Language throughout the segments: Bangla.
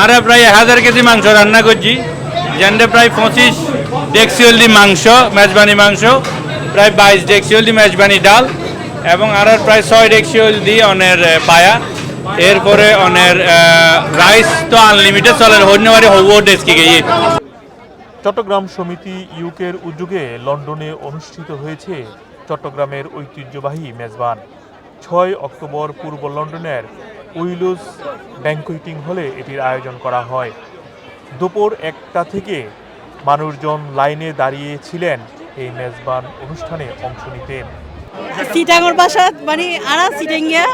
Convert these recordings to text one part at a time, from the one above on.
আরে প্রায় হাজার কেজি মাংস রান্না করছি। যেনটা প্রায় পঁচিশ ডেক্সিওলদি মাংস, মেজবানি মাংস, প্রায় বাইশ ডেক্সিওলদি মেজবানি ডাল এবং আর প্রায় ছয় ডেক্সিওলদি অনের পায়া। এরপরে অনের রাইস তো আনলিমিটেড চলে হন্যবারে হব ডেস্কি গিয়ে। চট্টগ্রাম সমিতি ইউকের উদ্যোগে লন্ডনে অনুষ্ঠিত হয়েছে চট্টগ্রামের ঐতিহ্যবাহী মেজবান। ছয় অক্টোবর পূর্ব লন্ডনের উইলুস ব্যাংকুইটিং হলে এটির আয়োজন করা হয়। দুপুর একটা থেকে মানুষজন লাইনে দাঁড়িয়েছিলেন এই মেজবান অনুষ্ঠানে অংশ নিতে। সিটাঙর বাসা মানে আরা সিটাঙ্গিয়া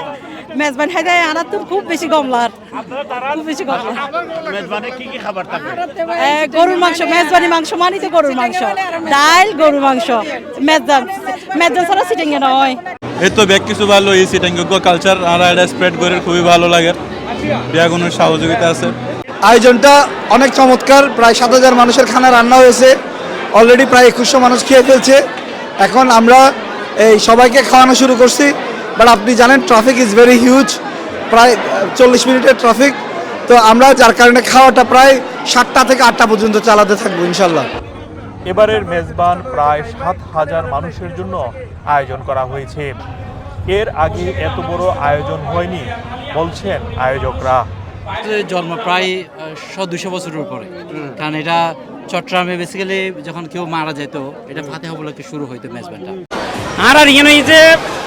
মেজবান খাইতে আরা তো খুব বেশি গমলার। খুব বেশি গমলার। মেজবানে কি কি খাবার থাকবে এ, গরুর মাংস মেজবানি মাংস মানি তো গরুর মাংস। ডাল গরুর মাংস। মেজবান মেজবান ছাড়া সিটাঙ্গিয়া নয়। এই তো ব্যাগ কিছু ভালো, এই সিটাঙ্গজ্ঞ কালচার আর এটা স্প্রেড করে খুবই ভালো লাগে। ব্যাগুনের সহযোগিতা আছে। আয়োজনটা অনেক চমৎকার, প্রায় সাত হাজার মানুষের খানা রান্না হয়েছে। অলরেডি প্রায় একুশশো মানুষ খেয়ে ফেলছে। এখন আমরা এই সবাইকে খাওয়ানো শুরু করছি। বাট আপনি জানেন ট্রাফিক ইজ ভেরি হিউজ প্রায় চল্লিশ মিনিটের ট্রাফিক তো আমরা যার কারণে খাওয়াটা প্রায় সাতটা থেকে আটটা পর্যন্ত চালাতে থাকব, ইনশাল্লাহ। এবারের মেজবান প্রায় সাত হাজার মানুষের জন্য আয়োজন করা হয়েছে। এর আগে এত বড় আয়োজন হয়নি বলছেন আয়োজকরা। জন্ম প্রায় শো দুশো বছরের উপরে। কারণ এটা চট্টগ্রামে বেসিক্যালি যখন কেউ মারা যেত এটা ফাতেহা উপলক্ষে শুরু হইতো মেজবানটা। আর আর ইয়ে এই যে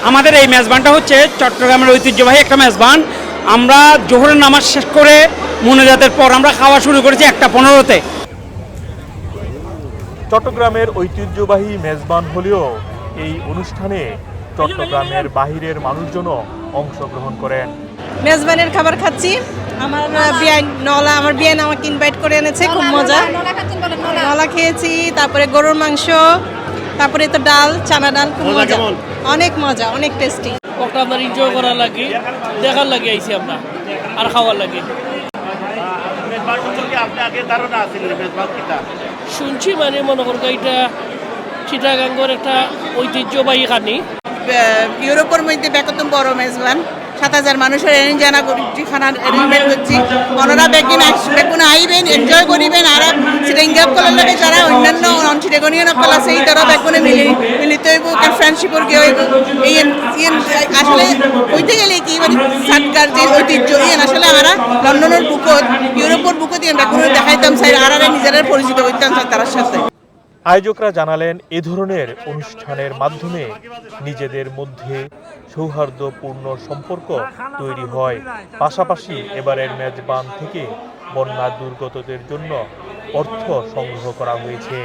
আমাদের এই মেজবানটা হচ্ছে চট্টগ্রামের ঐতিহ্যবাহী একটা মেজবান। আমরা জোহরের নামাজ শেষ করে মনোজাতের পর আমরা খাওয়া শুরু করেছি একটা পনেরোতে। চট্টগ্রামের ঐতিহ্যবাহী মেজবান হলেও এই অনুষ্ঠানে চট্টগ্রামের বাহিরের মানুষজনও অংশগ্রহণ করেন। মেজবানের খাবার খাচ্ছি। আমার বিয়ান নলা আমার বিয়ান আমাকে ইনভাইট করে এনেছে খুব মজা। নলা খেয়েছি তারপরে গরুর মাংস তারপরে তো ডাল চানা ডাল খুব মজা অনেক মজা অনেক টেস্টি ওটা আপনার এনজয় করার লাগে দেখার লাগে আইছি আমরা আর খাওয়ার লাগে। মেজবান সম্পর্কে আপনি আগে ধারণা আছে মেজবান কিটা শুনছি মানে মনে করো এটা চিটাগাঙ্গর একটা ঐতিহ্যবাহী খানি ইউরোপের মধ্যে বেকতম বড় মেজবান। সাত হাজার মানুষের এনজয় করছি খানার অ্যারেঞ্জমেন্ট করছি ওনারা বেকিন বেকুন আইবেন এনজয় করিবেন। আর সিটেঙ্গাপ কলার লাগে যারা অন্যান্য অনসিটেগনীয় নকল আছে এই তারা বেকুনে মিলি মিলিত হইব ফ্রেন্ডশিপর গিয়ে হইব। এই আসলে হইতে গেলে কি মানে সাতকার যে ঐতিহ্য ইয়েন আসলে আমরা লন্ডনের বুকত, ইউরোপের বুকত ইয়েন বেকুনে দেখাইতাম চাই আর নিজেরা পরিচিত হইতাম চাই তার সাথে। আয়োজকরা জানালেন, এ ধরনের অনুষ্ঠানের মাধ্যমে নিজেদের মধ্যে সৌহার্দ্যপূর্ণ সম্পর্ক তৈরি হয়। পাশাপাশি এবারের মেজবান থেকে বন্যা দুর্গতদের জন্য অর্থ সংগ্রহ করা হয়েছে।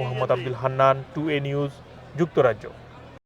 মোহাম্মদ আব্দুল হান্নান, টু এ নিউজ, যুক্তরাজ্য।